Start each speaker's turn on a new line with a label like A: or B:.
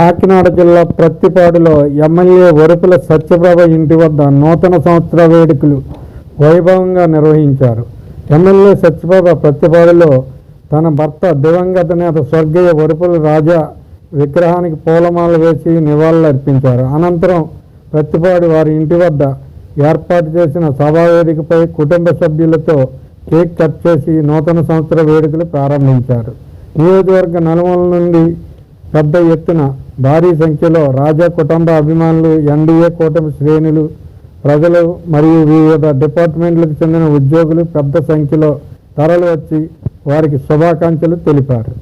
A: కాకినాడ జిల్లా ప్రత్తిపాడులో ఎమ్మెల్యే వరుపుల సత్యప్రభ ఇంటి వద్ద నూతన సంవత్సర వేడుకలు వైభవంగా నిర్వహించారు. ఎమ్మెల్యే సత్యప్రభ ప్రత్తిపాడులో తన భర్త దివంగత నేత స్వర్గీయ వరుపుల రాజా విగ్రహానికి పూలమాల వేసి నివాళులర్పించారు. అనంతరం ప్రత్తిపాడు వారి ఇంటి వద్ద ఏర్పాటు చేసిన సభా వేదికపై కుటుంబ సభ్యులతో కేక్ కట్ చేసి నూతన సంవత్సర వేడుకలు ప్రారంభించారు. నియోజకవర్గ నలుమూల నుండి పెద్ద ఎత్తున భారీ సంఖ్యలో రాజా కుటుంబ అభిమానులు ఎన్డీఏ కూటమి శ్రేణులు ప్రజలు మరియు వివిధ డిపార్ట్మెంట్లకు చెందిన ఉద్యోగులు పెద్ద సంఖ్యలో తరలి వచ్చి వారికి శుభాకాంక్షలు తెలిపారు.